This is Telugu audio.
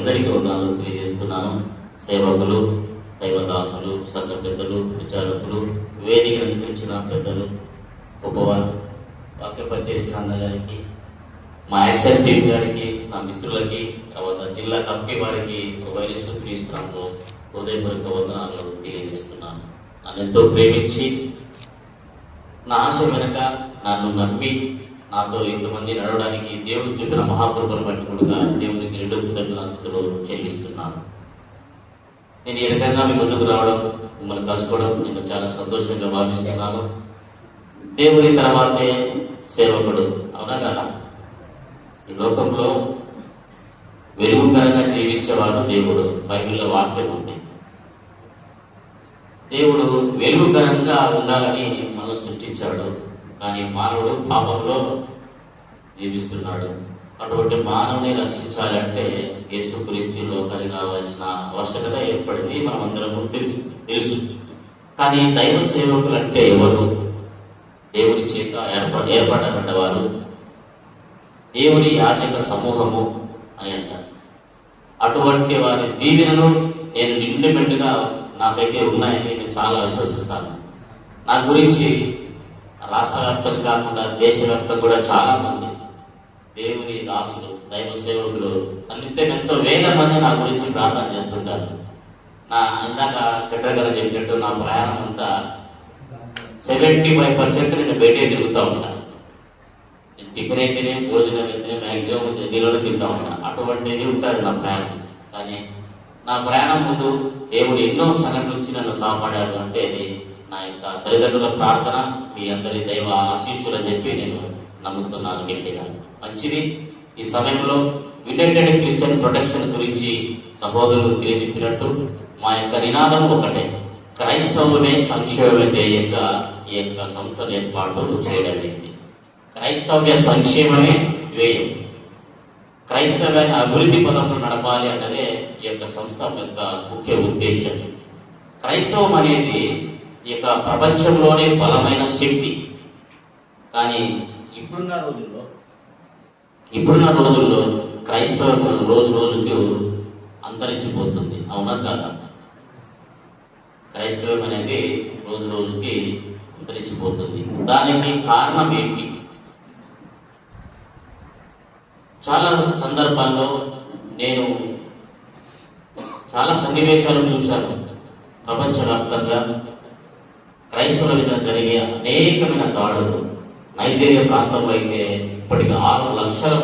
అందరికీ వందనాలు తెలియజేస్తున్నాను. సేవకులు దైవదాసులు సంఘ పెద్దలు విచారకులు వేదిక నిర్మించిన పెద్దలు గొప్పవారు వాక్యపరి చేసిన అన్నగారికి మా యాక్షన్ టీం గారికి నా మిత్రులకి తర్వాత జిల్లా కమిటీ వారికి వైరస్ క్రీస్తునామలో హృదయపూర్వక వందనాలు తెలియజేస్తున్నాను. నన్ను ఎంతో ప్రేమించి నా ఆశ వెనక నన్ను నమ్మి నాతో ఇంతమంది నడవడానికి దేవుడు చూపిన మహాకృపను బట్టి కూడా దేవునికి రెండు కృతజ్ఞతలు చెల్లిస్తున్నాను. నేను ఈ రకంగా మీ ముందుకు రావడం మిమ్మల్ని కలుసుకోవడం నేను చాలా సంతోషంగా భావిస్తున్నాను. దేవుని తర్వాతే సేవకుడు అవునా కదా? ఈ లోకంలో వెలుగుకరంగా జీవించేవాడు దేవుడు బైబిల్లో వాక్యం ఉంది. దేవుడు వెలుగుకరంగా ఉండాలని మనం సృష్టించాడు. కానీ మానవుడు పాపంలో జీవిస్తున్నాడు. అటువంటి మానవుని రక్షించాలంటే యేసుక్రీస్తు లోకానికి కావాల్సిన ఆవశ్యకత ఏర్పడింది. మనం అందరం తెలుసు తెలుసు. కానీ దైవ సేవకులు అంటే ఎవరు? దేవుని చేత ఏర్ప ఏర్పడబడ్డవారు? దేవుని యాచక సమూహము అని అంటారు. అటువంటి వారి దీవెనలు నేను నిండిమెంట్గా నాకైతే ఉన్నాయని నేను చాలా విశ్వసిస్తాను. నా గురించి రాష్ట్ర వ్యాప్తం కాకుండా దేశవ్యాప్తం కూడా చాలా మంది. దేవుని దాసులు దైవ సేవకులు అన్నింటి ఎంతో వేల మంది నా గురించి ప్రార్థన చేస్తుంటారు. నా ఇందాక చెడ్డగల చెప్పినట్టు నా ప్రయాణం అంతా సెవెంటీ ఫైవ్ పర్సెంట్ నేను బయటే తిరుగుతూ ఉంటాను టిఫిన్ అయితేనే భోజనం అయితేనే మ్యాక్సిమం నీళ్ళలో తింటా ఉంటాను అటువంటిది ఉంటుంది నా ప్రయాణం. కానీ నా ప్రయాణం ముందు దేవుడు ఎన్నో సంఘటనల నుంచి నన్ను కాపాడాడు అంటే నా యొక్క తల్లిదండ్రుల ప్రార్థన మీ అందరి దైవ ఆశీస్సులు అని చెప్పి నేను నమ్ముతున్నాను గట్టిగా. మంచిది. ఈ సమయంలో యునైటెడ్ క్రిస్టియన్ ప్రొటెక్షన్ గురించి సహోదరులు తెలియజెప్పినట్టు మా యొక్క నినాదం ఒకటే. క్రైస్తవులే సంక్షేమ ధ్యేయంగా ఈ యొక్క సంస్థను ఏర్పాటు చేయడమైంది క్రైస్తవ్య సంక్షేమమే ధ్యేయం. క్రైస్తవ అభివృద్ధి పదంలో నడపాలి అన్నదే ఈ యొక్క సంస్థ యొక్క ముఖ్య ఉద్దేశం. క్రైస్తవం అనేది ఈ యొక్క ప్రపంచంలోనే బలమైన శక్తి. కానీ ఇప్పుడున్న రోజుల్లో ఇప్పుడున్న రోజుల్లో క్రైస్తవం రోజు రోజుకు అంతరించిపోతుంది. అవునా కాదా? క్రైస్తవం అనేది రోజు రోజుకి అంతరించిపోతుంది. దానికి కారణం ఏంటి? చాలా సందర్భాల్లో నేను చాలా సన్నివేశాలు చూశాను ప్రపంచవ్యాప్తంగా. క్రైస్తవుల మీద జరిగే అనేకమైన దాడులు నైజీరియా ప్రాంతంలో అయితే ఇప్పటికి ఆరు లక్షల